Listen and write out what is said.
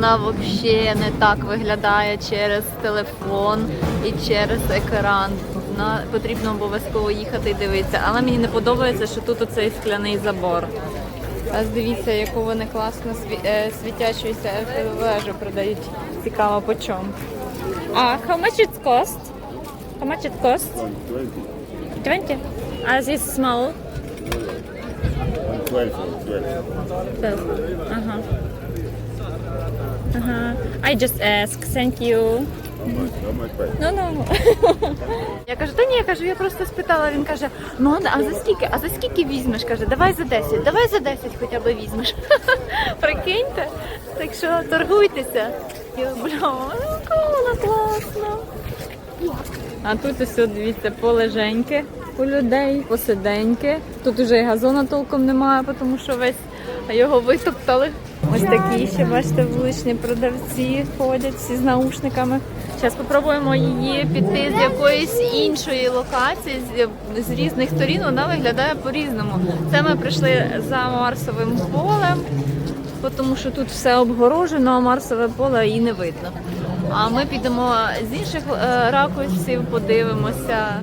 вона взагалі не так виглядає через телефон і через екран. На потрібно обов'язково їхати і дивитися. Але мені не подобається, що тут оцей скляний забор. Ось дивіться, яку вони класно е, світячуюся вежу продають. Цікаво по чому. А how much it cost? How much it cost? 20? А this small? 12 or 12. Ага. Ага. I just ask, thank you. Ну, ну. Я кажу, та ні, я кажу, я просто спитала. Він каже, ну а за скільки? А за скільки візьмеш? Каже, давай за 10, давай за 10 хоча б візьмеш. Прикиньте. Так що торгуйтеся. Я бля, кола класно. А тут ось дивіться, полеженьки у людей, посиденьки. Тут уже і газона толком немає, тому що весь його витоптали. Ось такі ще, бачите, вуличні продавці ходять всі з наушниками. Зараз спробуємо її піти з якоїсь іншої локації, з, з різних сторін. Вона виглядає по-різному. Це ми прийшли за Марсовим полем, тому що тут все обгорожено, а Марсове поле і не видно. А ми підемо з інших е, ракурсів, подивимося.